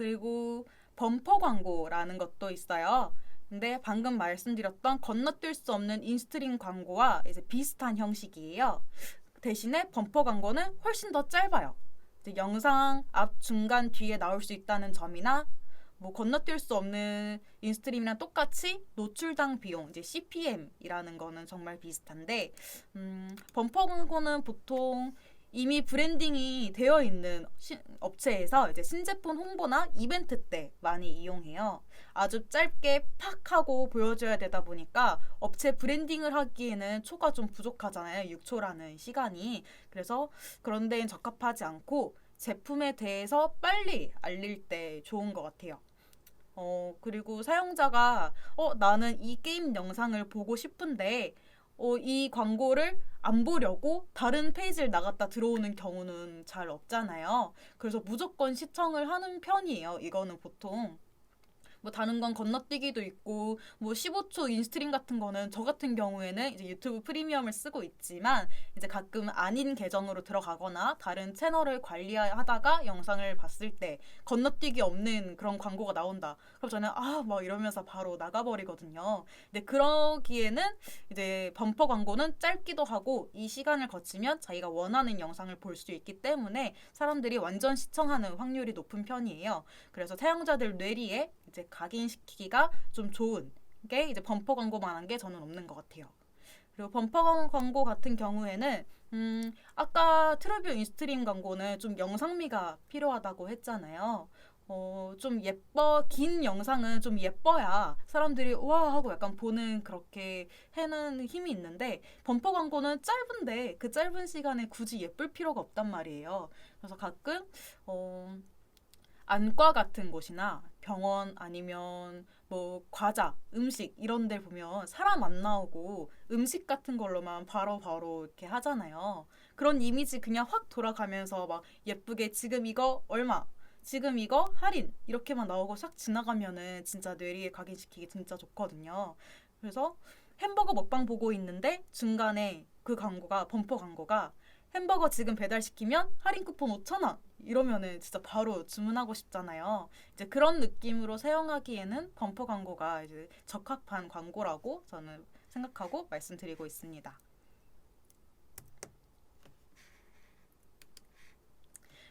그리고 범퍼 광고라는 것도 있어요. 근데 방금 말씀드렸던 건너뛸 수 없는 인스트림 광고와 이제 비슷한 형식이에요. 대신에 범퍼 광고는 훨씬 더 짧아요. 영상 앞, 중간, 뒤에 나올 수 있다는 점이나 뭐 건너뛸 수 없는 인스트림이랑 똑같이 노출당 비용 이제 CPM이라는 거는 정말 비슷한데 음, 범퍼 광고는 보통 이미 브랜딩이 되어 있는 시, 업체에서 이제 신제품 홍보나 이벤트 때 많이 이용해요. 아주 짧게 팍 하고 보여줘야 되다 보니까 업체 브랜딩을 하기에는 초가 좀 부족하잖아요. 6초라는 시간이. 그래서 그런 데엔 적합하지 않고 제품에 대해서 빨리 알릴 때 좋은 것 같아요. 어, 그리고 사용자가, 어, 나는 이 게임 영상을 보고 싶은데, 어, 이 광고를 안 보려고 다른 페이지를 나갔다 들어오는 경우는 잘 없잖아요. 그래서 무조건 시청을 하는 편이에요. 이거는 보통. 뭐 다른 건 건너뛰기도 있고 뭐 15초 인스트림 같은 거는 저 같은 경우에는 이제 유튜브 프리미엄을 쓰고 있지만 이제 가끔 아닌 계정으로 들어가거나 다른 채널을 관리하다가 영상을 봤을 때 건너뛰기 없는 그런 광고가 나온다. 그럼 저는 아 막 이러면서 바로 나가버리거든요. 근데 그러기에는 이제 범퍼 광고는 짧기도 하고 이 시간을 거치면 자기가 원하는 영상을 볼 수 있기 때문에 사람들이 완전 시청하는 확률이 높은 편이에요. 그래서 사용자들 뇌리에 이제 각인시키기가 좀 좋은 게 이제 범퍼 광고만한 게 저는 없는 것 같아요. 그리고 범퍼 광고 같은 경우에는 음, 아까 트러뷰 인스트림 광고는 좀 영상미가 필요하다고 했잖아요. 어, 좀 예뻐, 긴 영상은 좀 예뻐야 사람들이 와 하고 약간 보는 그렇게 해는 힘이 있는데 범퍼 광고는 짧은데 그 짧은 시간에 굳이 예쁠 필요가 없단 말이에요. 그래서 가끔, 어, 안과 같은 곳이나 병원 아니면 뭐 과자, 음식 이런 데 보면 사람 안 나오고 음식 같은 걸로만 바로바로 바로 이렇게 하잖아요. 그런 이미지 그냥 확 돌아가면서 막 예쁘게 지금 이거 얼마, 지금 이거 할인 이렇게만 나오고 싹 지나가면은 진짜 뇌리에 각인시키기 진짜 좋거든요. 그래서 햄버거 먹방 보고 있는데 중간에 그 광고가 범퍼 광고가 햄버거 지금 배달시키면 할인 쿠폰 5,000원 이러면은 진짜 바로 주문하고 싶잖아요. 이제 그런 느낌으로 사용하기에는 범퍼 광고가 이제 적합한 광고라고 저는 생각하고 말씀드리고 있습니다.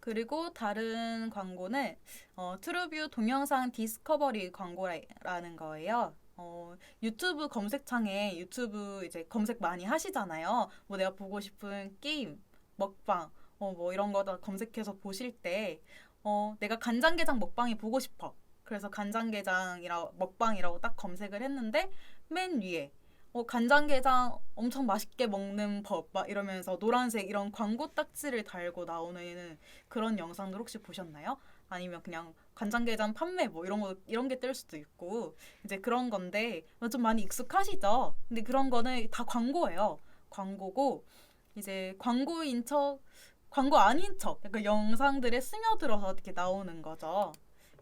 그리고 다른 광고는 어, 트루뷰 동영상 디스커버리 광고라는 거예요. 어, 유튜브 검색창에 유튜브 이제 검색 많이 하시잖아요. 뭐 내가 보고 싶은 게임, 먹방, 어, 뭐 이런 거 다 검색해서 보실 때, 어, 내가 간장게장 먹방이 보고 싶어. 그래서 간장게장이라 먹방이라고 딱 검색을 했는데, 맨 위에, 어, 간장게장 엄청 맛있게 먹는 법, 막 이러면서 노란색 이런 광고 딱지를 달고 나오는 그런 영상들 혹시 보셨나요? 아니면 그냥 간장게장 판매 뭐 이런 거 이런 게 뜰 수도 있고 이제 그런 건데 좀 많이 익숙하시죠? 근데 그런 거는 다 광고예요. 광고고 이제 광고인 척 광고 아닌 척 약간 영상들에 스며들어서 이렇게 나오는 거죠.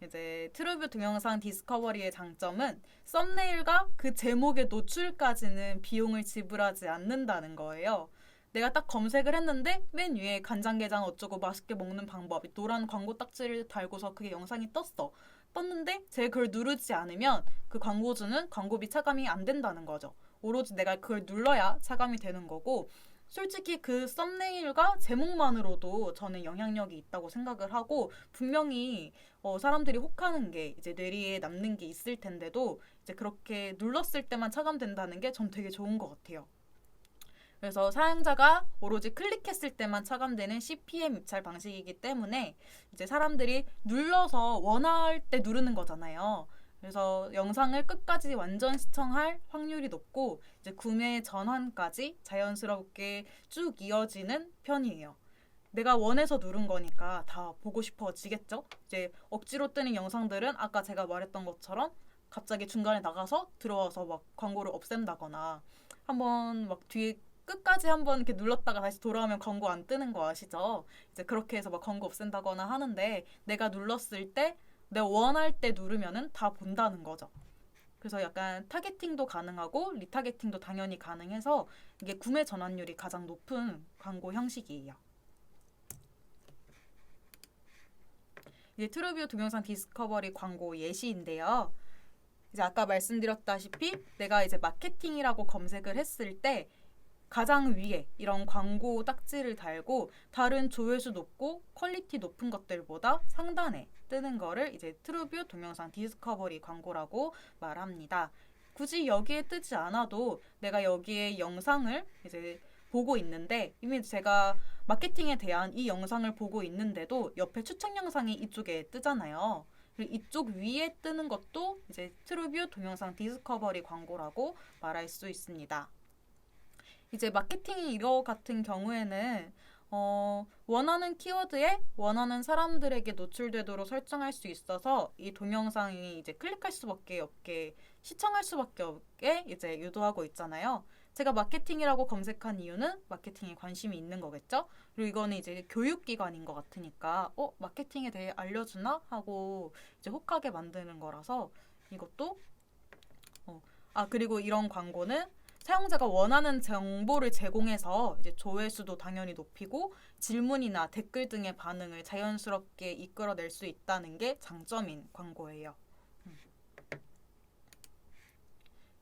이제 트루뷰 동영상 디스커버리의 장점은 썸네일과 그 제목의 노출까지는 비용을 지불하지 않는다는 거예요. 내가 딱 검색을 했는데 맨 위에 간장게장 어쩌고 맛있게 먹는 방법 노란 광고 딱지를 달고서 그게 영상이 떴어. 떴는데 제가 그걸 누르지 않으면 그 광고주는 광고비 차감이 안 된다는 거죠. 오로지 내가 그걸 눌러야 차감이 되는 거고 솔직히 그 썸네일과 제목만으로도 저는 영향력이 있다고 생각을 하고 분명히 어, 사람들이 혹하는 게 이제 뇌리에 남는 게 있을 텐데도 이제 그렇게 눌렀을 때만 차감된다는 게 전 되게 좋은 것 같아요. 그래서 사용자가 오로지 클릭했을 때만 차감되는 CPM 입찰 방식이기 때문에 이제 사람들이 눌러서 원할 때 누르는 거잖아요. 그래서 영상을 끝까지 완전 시청할 확률이 높고 이제 구매 전환까지 자연스럽게 쭉 이어지는 편이에요. 내가 원해서 누른 거니까 다 보고 싶어지겠죠? 이제 억지로 뜨는 영상들은 아까 제가 말했던 것처럼 갑자기 중간에 나가서 들어와서 막 광고를 없앤다거나 한번 막 뒤에 끝까지 한번 이렇게 눌렀다가 다시 돌아오면 광고 안 뜨는 거 아시죠? 이제 그렇게 해서 막 광고 없앤다거나 하는데 내가 눌렀을 때 내가 원할 때 누르면은 다 본다는 거죠. 그래서 약간 타겟팅도 가능하고 리타겟팅도 당연히 가능해서 이게 구매 전환율이 가장 높은 광고 형식이에요. 이제 트루뷰 동영상 디스커버리 광고 예시인데요. 이제 아까 말씀드렸다시피 내가 이제 마케팅이라고 검색을 했을 때 가장 위에 이런 광고 딱지를 달고 다른 조회수 높고 퀄리티 높은 것들보다 상단에 뜨는 거를 이제 트루뷰 동영상 디스커버리 광고라고 말합니다. 굳이 여기에 뜨지 않아도 내가 여기에 영상을 이제 보고 있는데 이미 제가 마케팅에 대한 이 영상을 보고 있는데도 옆에 추천 영상이 이쪽에 뜨잖아요. 이쪽 위에 뜨는 것도 이제 트루뷰 동영상 디스커버리 광고라고 말할 수 있습니다. 이제 마케팅이 이거 같은 경우에는 어, 원하는 키워드에 원하는 사람들에게 노출되도록 설정할 수 있어서 이 동영상이 이제 클릭할 수밖에 없게 시청할 수밖에 없게 이제 유도하고 있잖아요. 제가 마케팅이라고 검색한 이유는 마케팅에 관심이 있는 거겠죠? 그리고 이거는 이제 교육기관인 것 같으니까, 어, 마케팅에 대해 알려주나? 하고 이제 혹하게 만드는 거라서 이것도, 어, 아, 그리고 이런 광고는 사용자가 원하는 정보를 제공해서 이제 조회수도 당연히 높이고 질문이나 댓글 등의 반응을 자연스럽게 이끌어낼 수 있다는 게 장점인 광고예요. 음.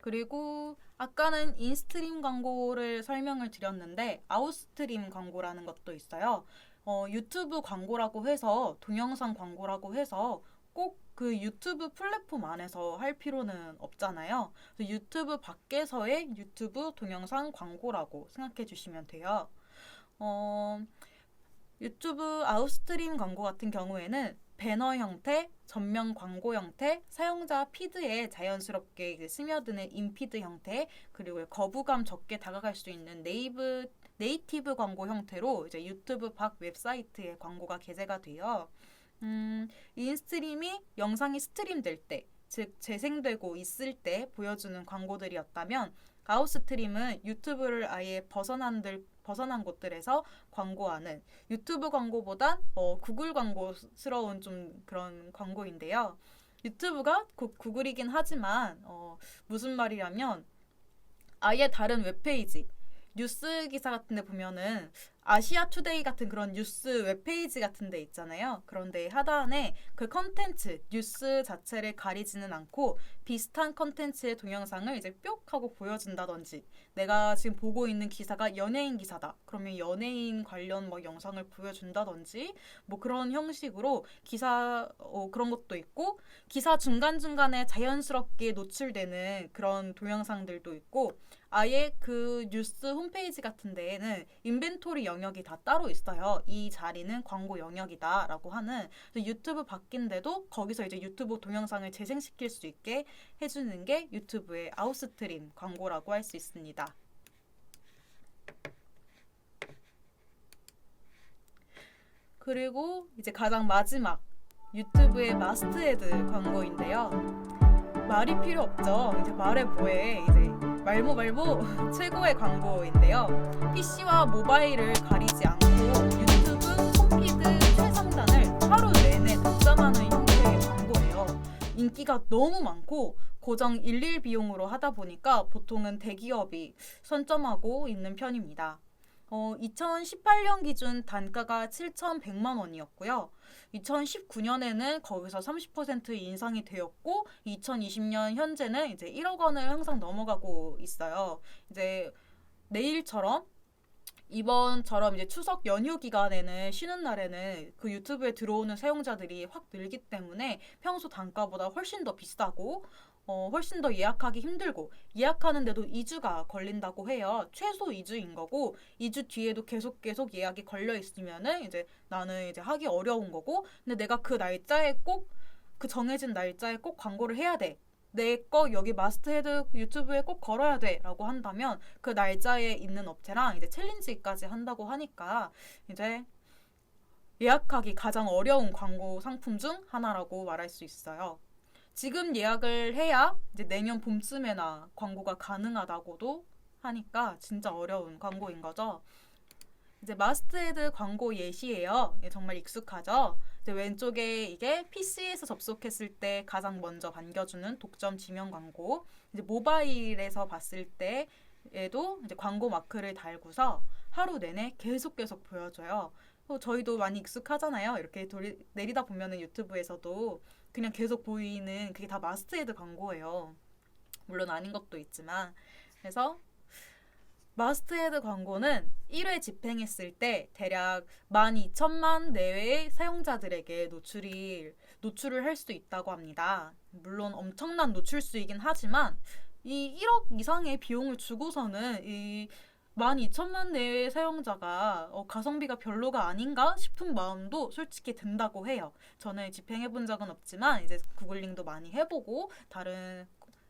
그리고 아까는 인스트림 광고를 설명을 드렸는데 아웃스트림 광고라는 것도 있어요. 어, 유튜브 광고라고 해서 동영상 광고라고 해서 꼭 그 유튜브 플랫폼 안에서 할 필요는 없잖아요. 유튜브 밖에서의 유튜브 동영상 광고라고 생각해 주시면 돼요. 어, 유튜브 아웃스트림 광고 같은 경우에는 배너 형태, 전면 광고 형태, 사용자 피드에 자연스럽게 스며드는 인피드 형태, 그리고 거부감 적게 다가갈 수 있는 네이브 네이티브 광고 형태로 이제 유튜브 밖 웹사이트에 광고가 게재가 되어 음, 인스트림이 영상이 스트림될 때, 즉 재생되고 있을 때 보여주는 광고들이었다면 아웃스트림은 유튜브를 아예 벗어난 들 벗어난 곳들에서 광고하는 유튜브 광고보단 어, 구글 광고스러운 좀 그런 광고인데요. 유튜브가 구, 구글이긴 하지만 어, 무슨 말이냐면 아예 다른 웹페이지 뉴스 기사 같은 데 보면은 아시아 투데이 같은 그런 뉴스 웹페이지 같은 데 있잖아요. 그런데 하단에 그 컨텐츠, 뉴스 자체를 가리지는 않고 비슷한 컨텐츠의 동영상을 이제 뿅 하고 보여준다든지 내가 지금 보고 있는 기사가 연예인 기사다. 그러면 연예인 관련 뭐 영상을 보여준다든지 뭐 그런 형식으로 기사 어, 그런 것도 있고 기사 중간중간에 자연스럽게 노출되는 그런 동영상들도 있고 아예 그 뉴스 홈페이지 같은 데에는 인벤토리 영역이 다 따로 있어요. 이 자리는 광고 영역이다라고 하는 유튜브 바뀐데도 거기서 이제 유튜브 동영상을 재생시킬 수 있게 해주는 게 유튜브의 아웃스트림 광고라고 할 수 있습니다. 그리고 이제 가장 마지막 유튜브의 마스트헤드 광고인데요. 말이 필요 없죠. 이제 말해 뭐해. 이제 말모 말모 최고의 광고인데요. PC와 모바일을 가리지 않고 유튜브 인기가 너무 많고 고정 일일 비용으로 하다 보니까 보통은 대기업이 선점하고 있는 편입니다. 어, 2018년 기준 단가가 7,100만 원이었고요. 2019년에는 거기서 30% 인상이 되었고 2020년 현재는 이제 1억 원을 항상 넘어가고 있어요. 이제 내일처럼 이번처럼 이제 추석 연휴 기간에는 쉬는 날에는 그 유튜브에 들어오는 사용자들이 확 늘기 때문에 평소 단가보다 훨씬 더 비싸고 어, 훨씬 더 예약하기 힘들고 예약하는데도 2주가 걸린다고 해요. 최소 2주인 거고 2주 뒤에도 계속 계속 예약이 걸려 있으면은 이제 나는 이제 하기 어려운 거고 근데 내가 그 날짜에 꼭 그 정해진 날짜에 꼭 광고를 해야 돼. 내 거 여기 마스터헤드 유튜브에 꼭 걸어야 돼라고 한다면 그 날짜에 있는 업체랑 이제 챌린지까지 한다고 하니까 이제 예약하기 가장 어려운 광고 상품 중 하나라고 말할 수 있어요. 지금 예약을 해야 이제 내년 봄쯤에나 광고가 가능하다고도 하니까 진짜 어려운 광고인 거죠. 이제 마스트헤드 광고 예시예요. 예, 정말 익숙하죠. 왼쪽에 이게 PC에서 접속했을 때 가장 먼저 반겨주는 독점 지명 광고. 이제 모바일에서 봤을 때에도 이제 광고 마크를 달고서 하루 내내 계속 계속 보여줘요. 어, 저희도 많이 익숙하잖아요. 이렇게 돌이, 내리다 보면은 유튜브에서도 그냥 계속 보이는 그게 다 마스트헤드 광고예요. 물론 아닌 것도 있지만 그래서 마스트헤드 광고는 1회 집행했을 때 대략 12,000만 내외의 사용자들에게 노출이 노출을 할 수 있다고 합니다. 물론 엄청난 노출수이긴 하지만 이 1억 이상의 비용을 주고서는 이 12,000만 내외의 사용자가 어, 가성비가 별로가 아닌가 싶은 마음도 솔직히 든다고 해요. 저는 집행해 본 적은 없지만 이제 구글링도 많이 해보고 다른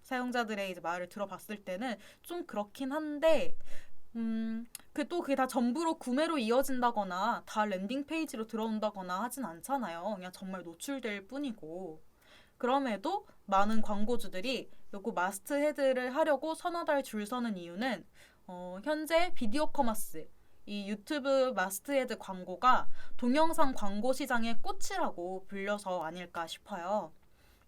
사용자들의 이제 말을 들어봤을 때는 좀 그렇긴 한데 음, 그 또 그게 다 전부로 구매로 이어진다거나 다 랜딩 페이지로 들어온다거나 하진 않잖아요. 그냥 정말 노출될 뿐이고. 그럼에도 많은 광고주들이 요거 마스트 헤드를 하려고 서너 달 줄 서는 이유는 어, 현재 비디오 커머스 이 유튜브 마스트 헤드 광고가 동영상 광고 시장의 꽃이라고 불려서 아닐까 싶어요.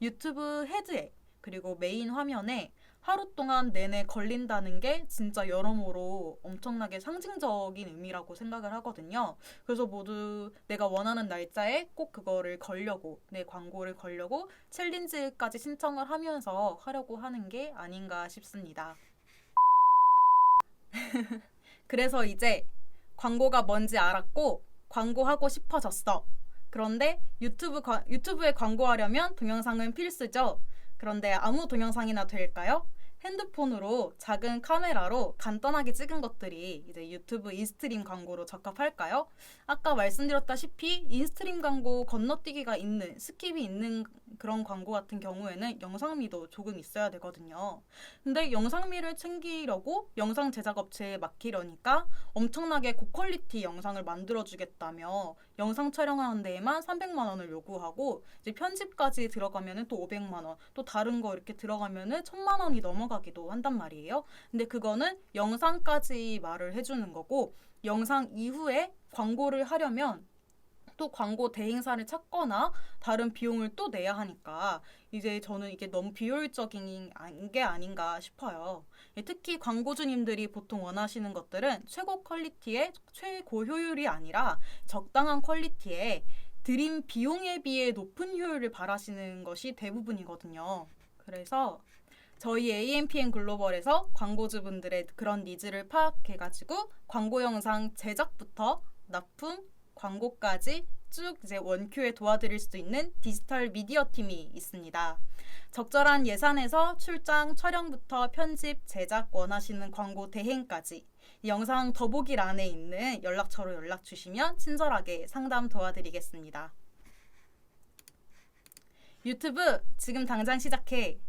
유튜브 헤드에 그리고 메인 화면에 하루 동안 내내 걸린다는 게 진짜 여러모로 엄청나게 상징적인 의미라고 생각을 하거든요. 그래서 모두 내가 원하는 날짜에 꼭 그거를 걸려고, 내 광고를 걸려고 챌린지까지 신청을 하면서 하려고 하는 게 아닌가 싶습니다. 그래서 이제 광고가 뭔지 알았고, 광고하고 싶어졌어. 그런데 유튜브, 유튜브에 광고하려면 동영상은 필수죠. 그런데 아무 동영상이나 될까요? 핸드폰으로 작은 카메라로 간단하게 찍은 것들이 이제 유튜브 인스트림 광고로 적합할까요? 아까 말씀드렸다시피 인스트림 광고 건너뛰기가 있는 스킵이 있는 그런 광고 같은 경우에는 영상미도 조금 있어야 되거든요. 근데 영상미를 챙기려고 영상 제작 업체에 맡기려니까 엄청나게 고퀄리티 영상을 만들어 주겠다며 영상 촬영하는 데에만 300만 원을 요구하고 이제 편집까지 들어가면은 또 500만 원, 또 다른 거 이렇게 들어가면은 1000만 원이 넘어가기도 한단 말이에요. 근데 그거는 영상까지 말을 해 주는 거고 영상 이후에 광고를 하려면 또 광고 대행사를 찾거나 다른 비용을 또 내야 하니까 이제 저는 이게 너무 비효율적인 게 아닌가 싶어요. 예, 특히 광고주님들이 보통 원하시는 것들은 최고 퀄리티의 최고 효율이 아니라 적당한 퀄리티에 드림 비용에 비해 높은 효율을 바라시는 것이 대부분이거든요. 그래서 저희 AMPN 글로벌에서 광고주분들의 그런 니즈를 파악해가지고 광고 영상 제작부터 납품, 광고까지 쭉 이제 원큐에 도와드릴 수 있는 디지털 미디어 팀이 있습니다. 적절한 예산에서 출장, 촬영부터 편집, 제작 원하시는 광고 대행까지 영상 더보기란에 있는 연락처로 연락 주시면 친절하게 상담 도와드리겠습니다. 유튜브 지금 당장 시작해.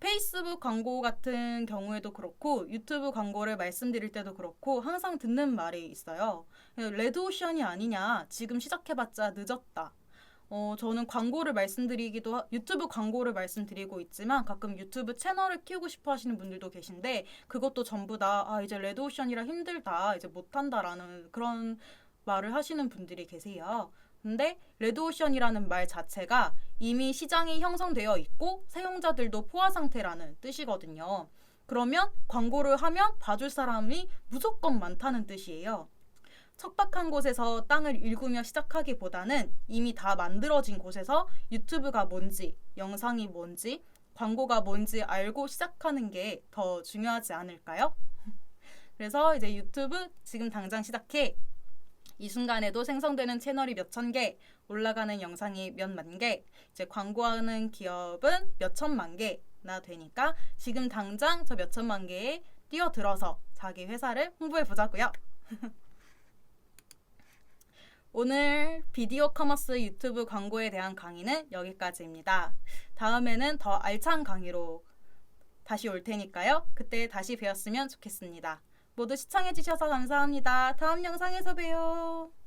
페이스북 광고 같은 경우에도 그렇고 유튜브 광고를 말씀드릴 때도 그렇고 항상 듣는 말이 있어요. 레드오션이 아니냐. 지금 시작해봤자 늦었다. 어, 저는 광고를 말씀드리기도 하, 유튜브 광고를 말씀드리고 있지만 가끔 유튜브 채널을 키우고 싶어 하시는 분들도 계신데 그것도 전부 다 아, 이제 레드오션이라 힘들다. 이제 못한다라는 그런 말을 하시는 분들이 계세요. 근데 레드오션이라는 말 자체가 이미 시장이 형성되어 있고 사용자들도 포화 상태라는 뜻이거든요. 그러면 광고를 하면 봐줄 사람이 무조건 많다는 뜻이에요. 척박한 곳에서 땅을 일구며 시작하기보다는 이미 다 만들어진 곳에서 유튜브가 뭔지, 영상이 뭔지, 광고가 뭔지 알고 시작하는 게 더 중요하지 않을까요? 그래서 이제 유튜브 지금 당장 시작해 이 순간에도 생성되는 채널이 몇 천 개, 올라가는 영상이 몇 만 개, 이제 광고하는 기업은 몇 천만 개나 되니까 지금 당장 저 몇 천만 개에 뛰어들어서 자기 회사를 홍보해 보자고요. 오늘 비디오 커머스 유튜브 광고에 대한 강의는 여기까지입니다. 다음에는 더 알찬 강의로 다시 올 테니까요. 그때 다시 뵈었으면 좋겠습니다. 모두 시청해주셔서 감사합니다. 다음 영상에서 봬요.